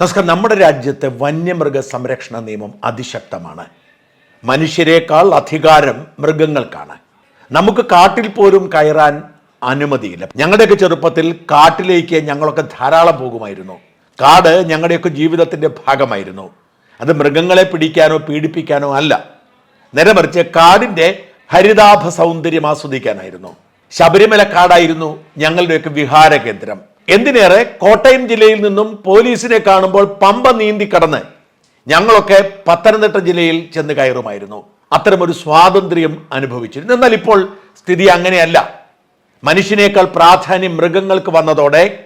നമസ്കാരം. നമ്മുടെ രാജ്യത്തെ വന്യമൃഗ സംരക്ഷണ നിയമം അതിശക്തമാണ്. മനുഷ്യരെക്കാൾ അധികാരം മൃഗങ്ങൾക്കാണ്. നമുക്ക് കാട്ടിൽ പോലും കയറാൻ അനുമതിയില്ല. ഞങ്ങളുടെയൊക്കെ ചെറുപ്പത്തിൽ കാട്ടിലേക്ക് ഞങ്ങളൊക്കെ ധാരാളം പോകുമായിരുന്നു. കാട് ഞങ്ങളുടെയൊക്കെ ജീവിതത്തിന്റെ ഭാഗമായിരുന്നു. അത് മൃഗങ്ങളെ പിടിക്കാനോ പീഡിപ്പിക്കാനോ അല്ല. നേരെ മറിച്ച് കാടിന്റെ ഹരിതാഭ സൗന്ദര്യം ആസ്വദിക്കാനായിരുന്നു. ശബരിമല കാടായിരുന്നു ഞങ്ങളുടെയൊക്കെ വിഹാര കേന്ദ്രം എന്തിനേറെ കോട്ടയം ജില്ലയിൽ നിന്നും പോലീസിനെ കാണുമ്പോൾ പമ്പ നീന്തി കടന്ന് ഞങ്ങളൊക്കെ പത്തനംതിട്ട ജില്ലയിൽ ചെന്ന് കയറുമായിരുന്നു. അത്തരമൊരു സ്വാതന്ത്ര്യം അനുഭവിച്ചിരുന്നു. എന്നാൽ ഇപ്പോൾ സ്ഥിതി അങ്ങനെയല്ല. മനുഷ്യനേക്കാൾ പ്രാധാന്യം മൃഗങ്ങൾക്ക് വന്നതോടെ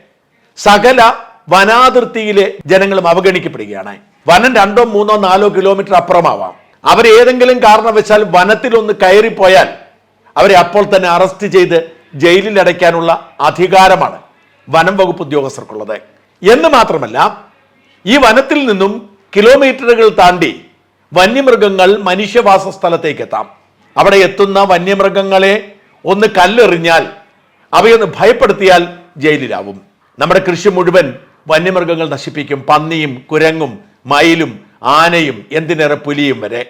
സകല വനാതിർത്തിയിലെ ജനങ്ങളും അവഗണിക്കപ്പെടുകയാണ്. വനം രണ്ടോ മൂന്നോ നാലോ കിലോമീറ്റർ അപ്പുറമാവാം. അവരേതെങ്കിലും കാരണവശാൽ വനത്തിലൊന്ന് കയറിപ്പോയാൽ അവരെ അപ്പോൾ തന്നെ അറസ്റ്റ് ചെയ്ത് ജയിലിൽ അടയ്ക്കാനുള്ള അധികാരമാണ്. വനം വകുപ്പ് ഉദ്യോഗസ്ഥർക്കുള്ളത്. എന്ന് മാത്രമല്ല ഈ വനത്തിൽ നിന്നും കിലോമീറ്ററുകൾ താണ്ടി വന്യമൃഗങ്ങൾ മനുഷ്യവാസ സ്ഥലത്തേക്ക് എത്താം അവിടെ എത്തുന്ന വന്യമൃഗങ്ങളെ ഒന്ന് കല്ലെറിഞ്ഞാൽ അവയൊന്ന് ഭയപ്പെടുത്തിയാൽ ജയിലിലാവും. നമ്മുടെ കൃഷി മുഴുവൻ വന്യമൃഗങ്ങൾ നശിപ്പിക്കും. പന്നിയും കുരങ്ങും മയിലും ആനയും എന്തിനേറെ പുലിയും വരെ.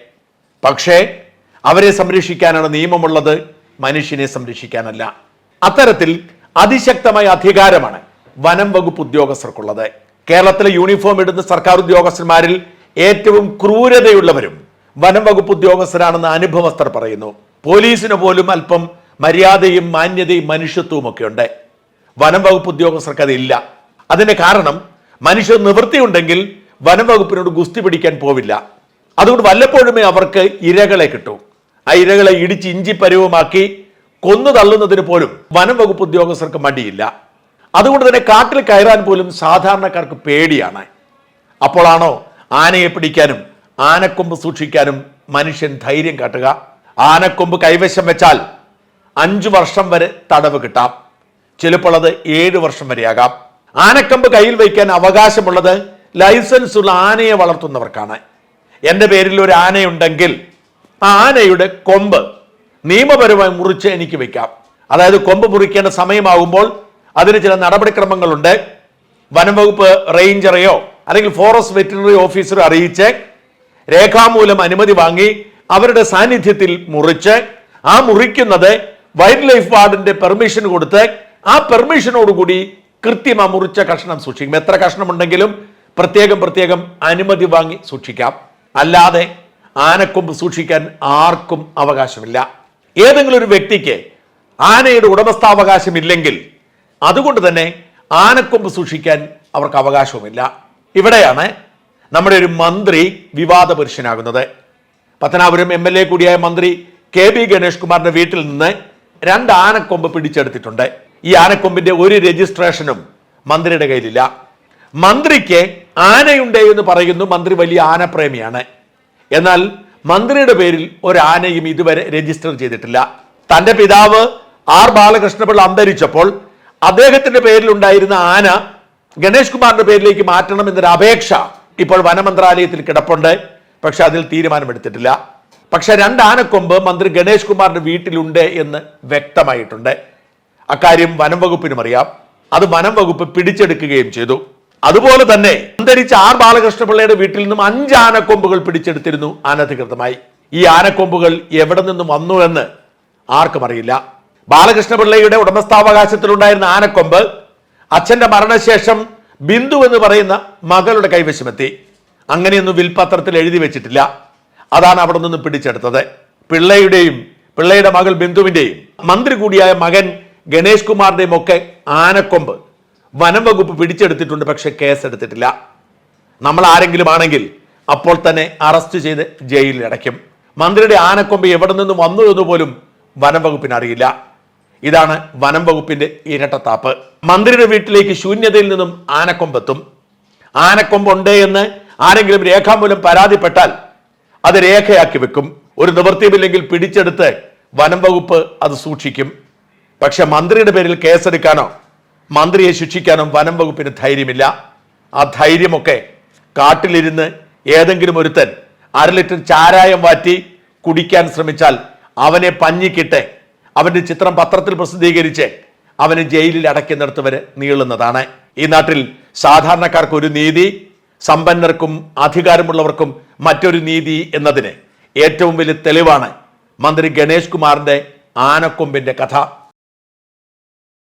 പക്ഷേ അവരെ സംരക്ഷിക്കാനാണ് നിയമമുള്ളത്. മനുഷ്യനെ സംരക്ഷിക്കാനല്ല. അത്തരത്തിൽ അതിശക്തമായ അധികാരമാണ് വനം വകുപ്പ് ഉദ്യോഗസ്ഥർക്കുള്ളത്. കേരളത്തിലെ യൂണിഫോം ഇടുന്ന സർക്കാർ ഉദ്യോഗസ്ഥന്മാരിൽ ഏറ്റവും ക്രൂരതയുള്ളവരും വനം വകുപ്പ് ഉദ്യോഗസ്ഥരാണെന്ന് അനുഭവസ്ഥർ പറയുന്നു. പോലീസിന് പോലും അല്പം മര്യാദയും മാന്യതയും മനുഷ്യത്വവും ഒക്കെ ഉണ്ട്. വനം വകുപ്പ് ഉദ്യോഗസ്ഥർക്ക് അതില്ല അതിന്റെ കാരണം മനുഷ്യ നിവൃത്തിയുണ്ടെങ്കിൽ വനം വകുപ്പിനോട് ഗുസ്തി പിടിക്കാൻ പോവില്ല. അതുകൊണ്ട് വല്ലപ്പോഴുമേ അവർക്ക് ഇരകളെ കിട്ടൂ. ആ ഇരകളെ ഇടിച്ച് ഇഞ്ചി പരുവമാക്കി കൊന്നു തള്ളുന്നതിന് പോലും വനം വകുപ്പ് ഉദ്യോഗസ്ഥർക്ക് മടിയില്ല. അതുകൊണ്ട് തന്നെ കാട്ടിൽ കയറാൻ പോലും സാധാരണക്കാർക്ക് പേടിയാണ്. അപ്പോഴാണോ ആനയെ പിടിക്കാനും ആനക്കൊമ്പ് സൂക്ഷിക്കാനും മനുഷ്യൻ ധൈര്യം കാട്ടുക? ആനക്കൊമ്പ് കൈവശം വെച്ചാൽ അഞ്ചു വർഷം വരെ തടവ് കിട്ടാം. ചിലപ്പോൾ അത് ഏഴ് വർഷം വരെയാകാം. ആനക്കൊമ്പ് കയ്യിൽ വയ്ക്കാൻ അവകാശമുള്ളത് ലൈസൻസ് ഉള്ള ആനയെ വളർത്തുന്നവർക്കാണ്. എന്റെ പേരിൽ ഒരു ആനയുണ്ടെങ്കിൽ ആ ആനയുടെ കൊമ്പ് നിയമപരമായി മുറിച്ച് എനിക്ക് വെക്കാം. അതായത് കൊമ്പ് മുറിക്കേണ്ട സമയമാകുമ്പോൾ അതിന് ചില നടപടിക്രമങ്ങളുണ്ട്. വനംവകുപ്പ് റേഞ്ചറെയോ അല്ലെങ്കിൽ ഫോറസ്റ്റ് വെറ്റിനറി ഓഫീസറോ അറിയിച്ച് രേഖാമൂലം അനുമതി വാങ്ങി അവരുടെ സാന്നിധ്യത്തിൽ മുറിച്ച് ആ മുറിക്കുന്നത് വൈൽഡ് ലൈഫ് വാർഡിന്റെ പെർമിഷൻ കൊടുത്ത് ആ പെർമിഷനോടുകൂടി കൃത്യം ആ മുറിച്ച കഷ്ണം സൂക്ഷിക്കും. എത്ര കഷ്ണമുണ്ടെങ്കിലും പ്രത്യേകം പ്രത്യേകം അനുമതി വാങ്ങി സൂക്ഷിക്കാം. അല്ലാതെ ആനക്കൊമ്പ് സൂക്ഷിക്കാൻ ആർക്കും അവകാശമില്ല. ഏതെങ്കിലും ഒരു വ്യക്തിക്ക് ആനയുടെ ഉടമസ്ഥാവകാശം ഇല്ലെങ്കിൽ അതുകൊണ്ട് തന്നെ ആനക്കൊമ്പ് സൂക്ഷിക്കാൻ അവർക്ക് അവകാശവുമില്ല. ഇവിടെയാണ് നമ്മുടെ ഒരു മന്ത്രി വിവാദ പുരുഷനാകുന്നത്. പത്തനാപുരം എം എൽ എ കൂടിയായ മന്ത്രി കെ ബി ഗണേഷ് കുമാറിന്റെ വീട്ടിൽ നിന്ന് രണ്ട് ആനക്കൊമ്പ് പിടിച്ചെടുത്തിട്ടുണ്ട്. ഈ ആനക്കൊമ്പിന്റെ ഒരു രജിസ്ട്രേഷനും മന്ത്രിയുടെ കയ്യിലില്ല. മന്ത്രിക്ക് ആനയുണ്ടേ എന്ന് പറയുന്നു മന്ത്രി വലിയ ആനപ്രേമിയാണ്. എന്നാൽ മന്ത്രിയുടെ പേരിൽ ഒരാനയും ഇതുവരെ രജിസ്റ്റർ ചെയ്തിട്ടില്ല. തന്റെ പിതാവ് ആർ ബാലകൃഷ്ണപിള്ള അന്തരിച്ചപ്പോൾ അദ്ദേഹത്തിന്റെ പേരിൽ ഉണ്ടായിരുന്ന ആന ഗണേഷ് കുമാറിന്റെ പേരിലേക്ക് മാറ്റണം എന്നൊരു അപേക്ഷ ഇപ്പോൾ വനമന്ത്രാലയത്തിൽ കിടപ്പുണ്ട്. പക്ഷെ അതിൽ തീരുമാനമെടുത്തിട്ടില്ല. പക്ഷെ രണ്ട് ആനക്കൊമ്പ് മന്ത്രി ഗണേഷ് കുമാറിന്റെ വീട്ടിലുണ്ട് എന്ന് വ്യക്തമായിട്ടുണ്ട്. അക്കാര്യം വനം വകുപ്പിനും അറിയാം. അത് വനം വകുപ്പ് പിടിച്ചെടുക്കുകയും ചെയ്തു. അതുപോലെ തന്നെ അന്തരിച്ച ആർ ബാലകൃഷ്ണപിള്ളയുടെ വീട്ടിൽ നിന്നും അഞ്ച് ആനക്കൊമ്പുകൾ പിടിച്ചെടുത്തിരുന്നു അനധികൃതമായി. ഈ ആനക്കൊമ്പുകൾ എവിടെ നിന്നും വന്നു എന്ന് ആർക്കും അറിയില്ല. ബാലകൃഷ്ണപിള്ളയുടെ ഉടമസ്ഥാവകാശത്തിലുണ്ടായിരുന്ന ആനക്കൊമ്പ് അച്ഛന്റെ മരണശേഷം ബിന്ദു എന്ന് പറയുന്ന മകളുടെ കൈവശമെത്തി. അങ്ങനെയൊന്നും വിൽപത്രത്തിൽ എഴുതി വെച്ചിട്ടില്ല. അതാണ് അവിടെ നിന്ന് പിടിച്ചെടുത്തത്. പിള്ളയുടെയും പിള്ളയുടെ മകൾ ബിന്ദുവിന്റെയും മന്ത്രി കൂടിയായ മകൻ ഗണേഷ് കുമാറിന്റെയും ഒക്കെ ആനക്കൊമ്പ് വനം വകുപ്പ് പിടിച്ചെടുത്തിട്ടുണ്ട് പക്ഷെ കേസെടുത്തിട്ടില്ല. നമ്മൾ ആരെങ്കിലും ആണെങ്കിൽ അപ്പോൾ തന്നെ അറസ്റ്റ് ചെയ്ത് ജയിലിൽ അടയ്ക്കും. മന്ത്രിയുടെ ആനക്കൊമ്പ് എവിടെ നിന്ന് വന്നു എന്ന് പോലും വനം വകുപ്പിന് അറിയില്ല. ഇതാണ് വനം വകുപ്പിന്റെ ഇരട്ടത്താപ്പ്. മന്ത്രിയുടെ വീട്ടിലേക്ക് ശൂന്യതയിൽ നിന്നും ആനക്കൊമ്പെത്തും ആനക്കൊമ്പുണ്ട് എന്ന് ആരെങ്കിലും രേഖാമൂലം പരാതിപ്പെട്ടാൽ അത് രേഖയാക്കി വെക്കും. ഒരു നിവൃത്തിയുമില്ലെങ്കിൽ പിടിച്ചെടുത്ത് വനം വകുപ്പ് അത് സൂക്ഷിക്കും. പക്ഷെ മന്ത്രിയുടെ പേരിൽ കേസെടുക്കാനോ മന്ത്രിയെ ശിക്ഷിക്കാനും വനം വകുപ്പിന് ധൈര്യമില്ല. ആ ധൈര്യമൊക്കെ കാട്ടിലിരുന്ന് ഏതെങ്കിലും ഒരുത്തൻ അര ലിറ്റർ ചാരായം വാറ്റി കുടിക്കാൻ ശ്രമിച്ചാൽ അവനെ പഞ്ഞിക്കിട്ട് അവന്റെ ചിത്രം പത്രത്തിൽ പ്രസിദ്ധീകരിച്ച് അവനെ ജയിലിൽ അടയ്ക്കുന്നിടത്ത് വരെ നീളുന്നതാണ്. ഈ നാട്ടിൽ സാധാരണക്കാർക്ക് ഒരു നീതി സമ്പന്നർക്കും അധികാരമുള്ളവർക്കും മറ്റൊരു നീതി എന്നതിന് ഏറ്റവും വലിയ തെളിവാണ് മന്ത്രി ഗണേഷ് കുമാറിന്റെ ആനക്കൊമ്പിന്റെ കഥ.